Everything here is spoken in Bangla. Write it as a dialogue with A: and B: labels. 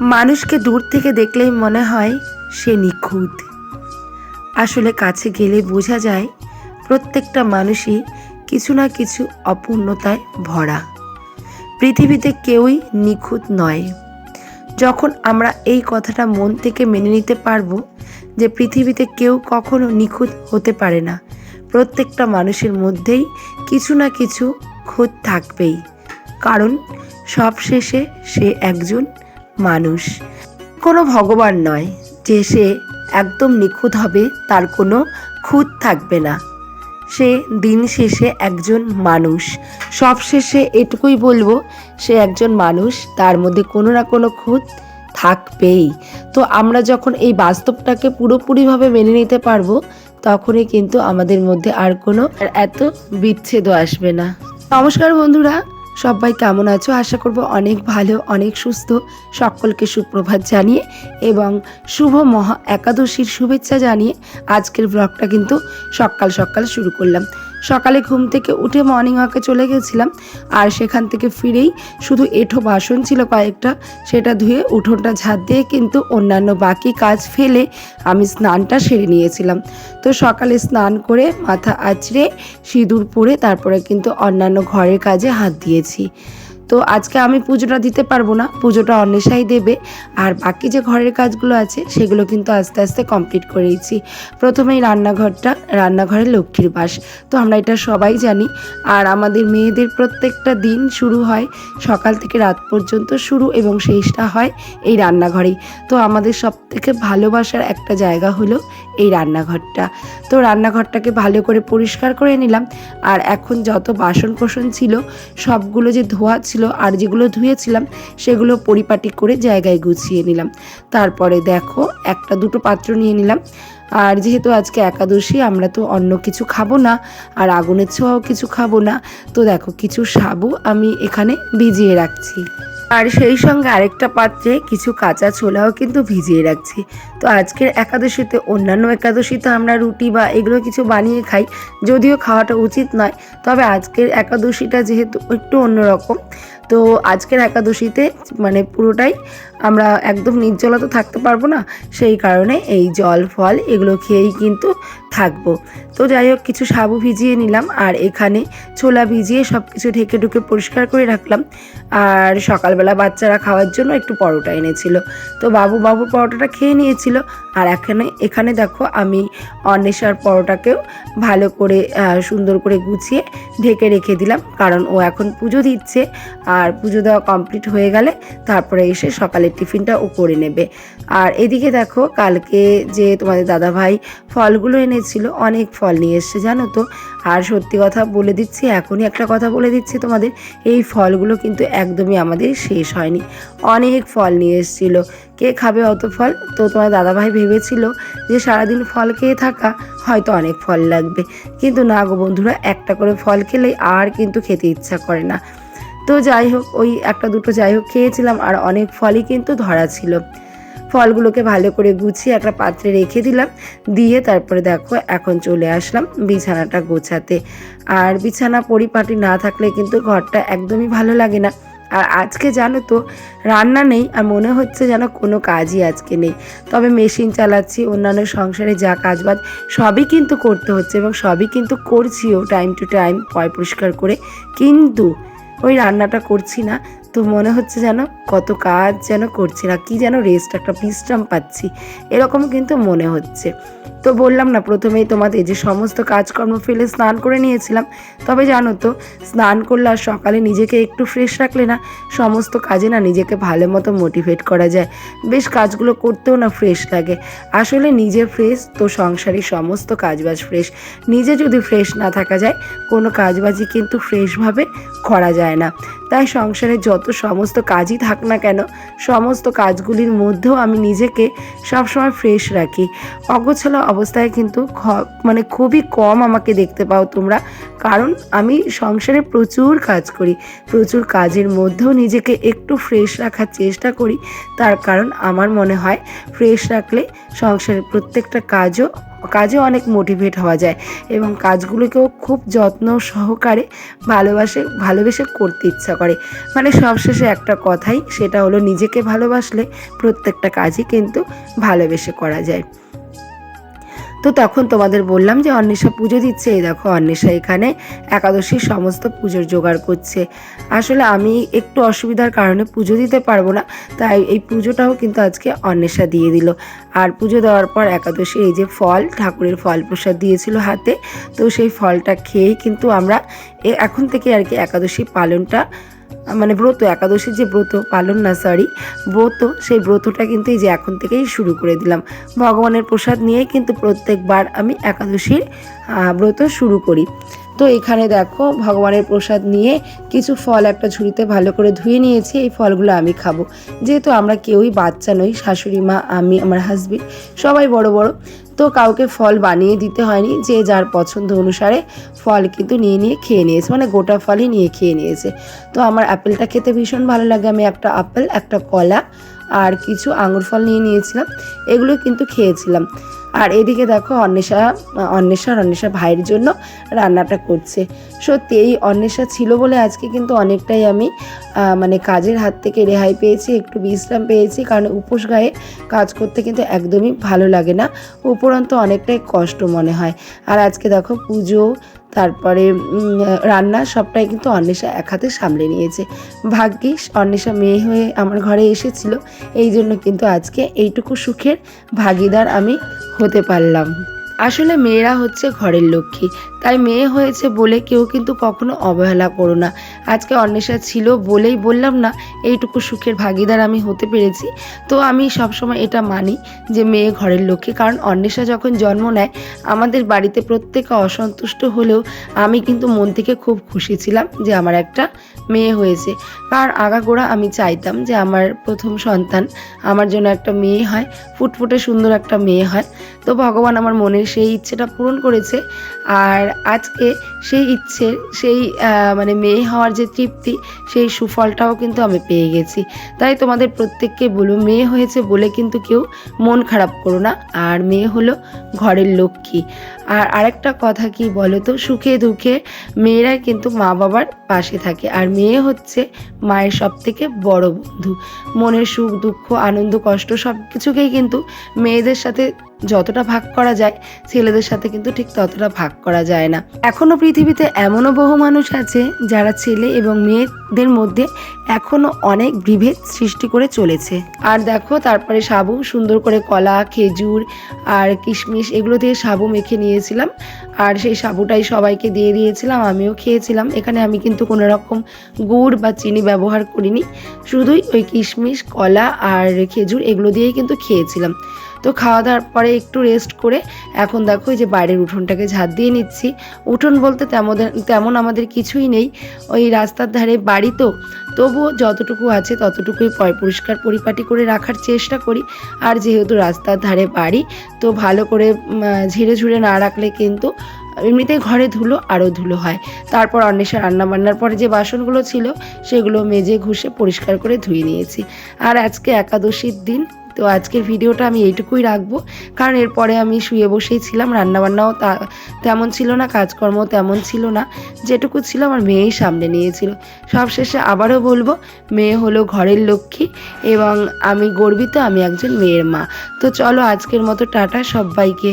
A: মানুষকে দূর থেকে দেখলেই মনে হয় সে নিখুঁত। আসলে কাছে গেলে বোঝা যায় প্রত্যেকটা মানুষই কিছু না কিছু অপূর্ণতায় ভরা। পৃথিবীতে কেউই নিখুঁত নয়। যখন আমরা এই কথাটা মন থেকে মেনে নিতে পারব যে পৃথিবীতে কেউ কখনো নিখুঁত হতে পারে না, প্রত্যেকটা মানুষের মধ্যেই কিছু না কিছু খুঁত থাকবেই। কারণ সবশেষে সে একজন মানুষ। কোনো ভগবান নয় যে সে একদম নিখুঁত হবে, তার কোনো খুঁত থাকবে না। সে দিন শেষে একজন মানুষ। সব শেষে এটুকুই বলব, সে একজন মানুষ, তার মধ্যে কোনো না কোনো খুঁত থাকবেই। তো আমরা যখন এই বাস্তবটাকে পুরোপুরিভাবে মেনে নিতে পারব, তখনই কিন্তু আমাদের মধ্যে আর কোনো এত বিচ্ছেদও আসবে না। নমস্কার বন্ধুরা সবাই কেমন আছো? আশা করব অনেক ভালো, অনেক সুস্থ। সকলকে সুপ্রভাত জানিয়ে এবং শুভ মহা একাদশীর শুভেচ্ছা জানিয়ে আজকের ব্লগটা কিন্তু সকাল সকাল শুরু করলাম। সকালে ঘুম থেকে উঠে মর্নিং ওয়াকে চলে গেছিলাম। আর সেখান থেকে ফিরেই শুধু এঁঠো বাসন ছিল কয়েকটা, সেটা ধুয়ে উঠোনটা ঝাঁপ দিয়ে কিন্তু অন্যান্য বাকি কাজ ফেলে আমি স্নানটা সেরে নিয়েছিলাম। তো সকালে স্নান করে মাথা আঁচড়ে সিঁদুর পরে তারপরে কিন্তু অন্যান্য ঘরের কাজে হাত দিয়েছি। তো আজকে আমি পুজোটা দিতে পারব না, পুজোটা অন্বেষাই দেবে। আর বাকি যে ঘরের কাজগুলো আছে, সেগুলো কিন্তু আস্তে আস্তে কমপ্লিট করেইছি প্রথমেই রান্নাঘরটা, রান্নাঘরে লক্ষ্মীর বাস। তো আমরা এটা সবাই জানি। আর আমাদের মেয়েদের প্রত্যেকটা দিন শুরু হয় সকাল থেকে রাত পর্যন্ত শুরু এবং শেষটা হয় এই রান্নাঘরেই। তো আমাদের সব থেকে ভালোবাসার একটা জায়গা হলো এই রান্নাঘরটা। তো রান্নাঘরটাকে ভালো করে পরিষ্কার করে নিলাম। আর এখন যত বাসন কোসন ছিল, সবগুলো যে ধোয়া ছিল আর যেগুলো ধুয়েছিলাম সেগুলো পরিপাটি করে জায়গায় গুছিয়ে নিলাম। তারপরে দেখো একটা দুটো পাত্র নিয়ে নিলাম। আর যেহেতু আজকে একাদশী, আমরা তো অন্য কিছু খাব না আর আগুনের ছোঁয়াও কিছু খাব না। তো দেখো কিছু সাবু আমি এখানে ভিজিয়ে রাখছি। আর সেই সঙ্গে আরেকটা পাত্রে কিছু কাঁচা ছোলাও কিন্তু ভিজিয়ে রাখছি। তো আজকের একাদশীতে অন্যান্য একাদশীতে আমরা রুটি বা এগুলো কিছু বানিয়ে খাই, যদিও খাওয়াটা উচিত নয়। তবে আজকের একাদশীটা যেহেতু একটু অন্যরকম, তো আজকের একাদশীতে মানে পুরোটাই আমরা একদম নির্জলা তো থাকতে পারব না, সেই কারণে এই জল, ফল এগুলো খেয়েই কিন্তু থাকব। তো যাই হোক, কিছু সাবু ভিজিয়ে নিলাম, আর এখানে ছোলা ভিজিয়ে সব কিছু ঢেকে ঢুকে পরিষ্কার করে রাখলাম। আর সকালবেলা বাচ্চারা খাওয়ার জন্য একটু পরোটা এনেছিল। তো বাবু বাবুর পরোটাটা খেয়ে নিয়েছিল, আর এখানে এখানে দেখো আমি অন্বেষার পরোটাকেও ভালো করে সুন্দর করে গুছিয়ে ঢেকে রেখে দিলাম, কারণ ও এখন পুজো দিচ্ছে, আর পুজো দেওয়া কমপ্লিট হয়ে গেলে তারপরে এসে সকালের টিফিনটা করে নেবে। আর এদিকে দেখো, কালকে যে তোমাদের দাদা ভাই ফলগুলো এনেছিল, অনেক ফল নিয়ে এসছে, জানো তো? আর সত্যি কথা বলে দিচ্ছি, এখনই একটা কথা বলে দিচ্ছি তোমাদের, এই ফলগুলো কিন্তু একদমই আমাদের শেষ হয়নি। অনেক ফল নিয়ে এসেছিল। কে খাবে অত ফল? তো তোমার দাদাভাই ভেবেছিল যে সারাদিন ফল খেয়ে থাকা, হয়তো অনেক ফল লাগবে। কিন্তু না গো বন্ধুরা, একটা করে ফল খেলেই আর কিন্তু খেতে ইচ্ছা করে না। তো যাই হোক, ওই একটা দুটো যাই হোক খেয়েছিলাম আর অনেক ফলই কিন্তু ধরা ছিল। ফলগুলোকে ভালো করে গুছিয়ে একটা পাত্রে রেখে দিলাম, দিয়ে তারপরে দেখো এখন চলে আসলাম বিছানাটা গোছাতে। আর বিছানা পরিপাটি না থাকলে কিন্তু ঘরটা একদমই ভালো লাগে না। আর আজকে জানো তো, রান্না নেই আর মনে হচ্ছে যেন কোনো কাজই আজকে নেই। তবে মেশিন চালাচ্ছি, অন্যান্য সংসারে যা কাজবাজ সবই কিন্তু করতে হচ্ছে এবং সবই কিন্তু করছিও টাইম টু টাইম পয় পরিষ্কার করে। কিন্তু ওই রান্নাটা করছি না। তো মনে হচ্ছে যেন কত কাজ যেন করছি না, কি যেন রেস্ট একটা বিশ্রাম পাচ্ছি, এরকম কিন্তু মনে হচ্ছে। তো বললাম না, প্রথমেই তোমাদের যে সমস্ত কাজকর্ম ফেলে স্নান করে নিয়েছিলাম, তবে জানো তো, স্নান করলে আর সকালে নিজেকে একটু ফ্রেশ রাখলে না, সমস্ত কাজে না নিজেকে ভালো মতো মোটিভেট করা যায়। বেশ কাজগুলো করতেও না ফ্রেশ লাগে। আসলে নিজে ফ্রেশ তো সংসারের সমস্ত কাজবাজ ফ্রেশ নিজে যদি ফ্রেশ না থাকা যায়, কোনো কাজবাজই কিন্তু ফ্রেশভাবে করা যায় না। তাই সংসারে যত সমস্ত কাজই থাক না কেন, সমস্ত কাজগুলির মধ্যেও আমি নিজেকে সবসময় ফ্রেশ রাখি। অগোছালো অবস্থায় কিন্তু মানে খুবই কম আমাকে দেখতে পাও তোমরা। কারণ আমি সংসারে প্রচুর কাজ করি, প্রচুর কাজের মধ্যেও নিজেকে একটু ফ্রেশ রাখার চেষ্টা করি। তার কারণ আমার মনে হয় ফ্রেশ রাখলে সংসারের প্রত্যেকটা কাজও কাজে অনেক মোটিভেট হওয়া যায় এবং কাজগুলোকেও খুব যত্ন সহকারে ভালোবাসে, ভালোবেসে করতে ইচ্ছা করে। মানে সবশেষে একটা কথাই, সেটা হলো নিজেকে ভালোবাসলে প্রত্যেকটা কাজই কিন্তু ভালোবেসে করা যায়। তো তখন তোমাদের বললাম যে অন্বেষা পুজো দিচ্ছে, এই দেখো অন্বেষা এখানে একাদশীর সমস্ত পুজোর জোগাড় করছে। আসলে আমি একটু অসুবিধার কারণে পুজো দিতে পারব না, তাই এই পুজোটাও কিন্তু আজকে অন্বেষা দিয়ে দিল। আর পুজো দেওয়ার পর একাদশী, এই যে ফল, ঠাকুরের ফল প্রসাদ দিয়েছিল হাতে, তো সেই ফলটা খেয়েই কিন্তু আমরা এখন থেকে আর কি একাদশী পালনটা মানে ব্রত, একাদশীর যে ব্রত, পালন না সরি ব্রত, সেই ব্রতটা কিন্তু এই যে এখন থেকেই শুরু করে দিলাম। ভগবানের প্রসাদ নিয়েই কিন্তু প্রত্যেকবার আমি একাদশীর ব্রত শুরু করি। তো এখানে দেখো ভগবানের প্রসাদ নিয়ে কিছু ফল একটা ঝুড়িতে ভালো করে ধুয়ে নিয়েছি, এই ফলগুলো আমি খাব। যেহেতু আমরা কেউই বাচ্চা নই, শাশুড়ি মা, আমি, আমার হাজবেন্ড সবাই বড় বড়, তো কাউকে ফল বানিয়ে দিতে হয়নি, যে যার পছন্দ অনুসারে ফল কিন্তু নিয়ে নিয়ে খেয়ে নিয়েছে মানে গোটা ফলই নিয়ে খেয়ে নিয়েছে। তো আমার অ্যাপেলটা খেতে ভীষণ ভালো লাগে, আমি একটা আপেল, একটা কলা আর কিছু আঙুর ফল নিয়ে নিয়েছিলাম, এগুলো কিন্তু খেয়েছিলাম। আর এদিকে দেখো অন্বেষা অন্বেষা আর অন্বেষা ভাইয়ের জন্য রান্নাটা করছে। সত্যি এই অন্বেষা ছিল বলে আজকে কিন্তু অনেকটাই আমি মানে কাজের হাত থেকে রেহাই পেয়েছি, একটু বিশ্রাম পেয়েছি, কারণ উপোস গায়ে কাজ করতে কিন্তু একদমই ভালো লাগে না। উপরন্ত অনেকটাই কষ্ট মনে হয়। আর আজকে দেখো পুজো তারপরে রান্না সবটাই কিন্তু অন্বেষা এক হাতে সামলে নিয়েছে। ভাগ্যিস অন্বেষা মেয়ে হয়ে আমার ঘরে এসেছিল। এই জন্য কিন্তু আজকে এইটুকু সুখের ভাগিদার আমি হতে পারলাম। আসলে মেয়েরা হচ্ছে ঘরের লক্ষ্মী। তাই মেয়ে হয়েছে বলে কেউ কিন্তু কখনো অবহেলা করো না। আজকে অন্বেষা ছিল বলেই বললাম না, এইটুকু সুখের ভাগিদার আমি হতে পেরেছি। তো আমি সবসময় এটা মানি যে মেয়ে ঘরের লক্ষ্মী, কারণ অন্বেষা যখন জন্ম নেয়, আমাদের বাড়িতে প্রত্যেকে অসন্তুষ্ট হলেও আমি কিন্তু মন থেকে খুব খুশি ছিলাম যে আমার একটা মেয়ে হয়েছে। কারণ আগাগোড়া আমি চাইতাম যে আমার প্রথম সন্তান আমার জন্য একটা মেয়ে হয়, ফুটফুটে সুন্দর একটা মেয়ে হয়। তো ভগবান আমার মনের সেই ইচ্ছেটা পূরণ করেছে। আর আজকে সেই ইচ্ছে, সেই মানে মেয়ে হওয়ার যে তৃপ্তি, সেই সুফলটাও কিন্তু আমি পেয়ে গেছি। তাই তোমাদের প্রত্যেককে বলব, মেয়ে হয়েছে বলে কিন্তু কেউ মন খারাপ করো না। আর মেয়ে হলো ঘরের লক্ষ্মী। আর আরেকটা কথা কি বলো তো সুখে দুঃখে মেয়েরাই কিন্তু মা বাবার পাশে থাকে। আর মেয়ে হচ্ছে মায়ের সব থেকে বড় বন্ধু। মনের সুখ, দুঃখ, আনন্দ, কষ্ট সব কিছুকেই কিন্তু মেয়েদের সাথে যতটা ভাগ করা যায়, ছেলেদের সাথে কিন্তু ঠিক ততটা ভাগ করা যায় না। এখনও পৃথিবীতে এমনও বহু মানুষ আছে, যারা ছেলে এবং মেয়েদের মধ্যে এখনও অনেক বিভেদ সৃষ্টি করে চলেছে। আর দেখো, তারপরে সাবু সুন্দর করে কলা, খেজুর আর কিশমিশ এগুলো দিয়ে সাবু মেখে নিয়েছিলাম। আর সেই সাবুটাই সবাইকে দিয়ে দিয়েছিলাম, আমিও খেয়েছিলাম। এখানে আমি কিন্তু কোনো রকম গুড় বা চিনি ব্যবহার করিনি, শুধুই ওই কিশমিশ, কলা আর খেজুর এগুলো দিয়েই কিন্তু খেয়েছিলাম। তো খাওয়া দাওয়ার পরে একটু রেস্ট করে এখন দেখো যে বাইরের উঠোনটাকে ঝাঁট দিয়ে নিচ্ছি। উঠোন বলতে তেমন তেমন আমাদের কিছুই নেই। ওই রাস্তার ধারে বাড়ি তো তবুও যতটুকু আছে ততটুকুই পরিষ্কার পরিপাটি করে রাখার চেষ্টা করি। আর যেহেতু রাস্তার ধারে বাড়ি, তো ভালো করে ঝিরে ঝেড়ে ঝুড়ে না রাখলে কিন্তু এমনিতেই ঘরে ধুলো আরও ধুলো হয়। তারপর অন্বেষা রান্না বান্নার পরে যে বাসনগুলো ছিল, সেগুলো মেজে ঘুষে পরিষ্কার করে ধুয়ে নিয়েছি। আর আজকে একাদশীর দিন তো আজকের ভিডিওটা আমি এইটুকুই রাখব। কারণ এরপরে আমি শুয়ে বসেই ছিলাম, রান্নাবান্নাও তা তেমন ছিল না কাজকর্ম তেমন ছিল না। যেটুকু ছিল আমার মেয়েই সামনে নিয়েছিল। সবশেষে আবারও বলব, মেয়ে হলো ঘরের লক্ষ্মী এবং আমি গর্বিত আমি একজন মেয়ের মা। তো চলো আজকের মতো টাটা সবাইকে।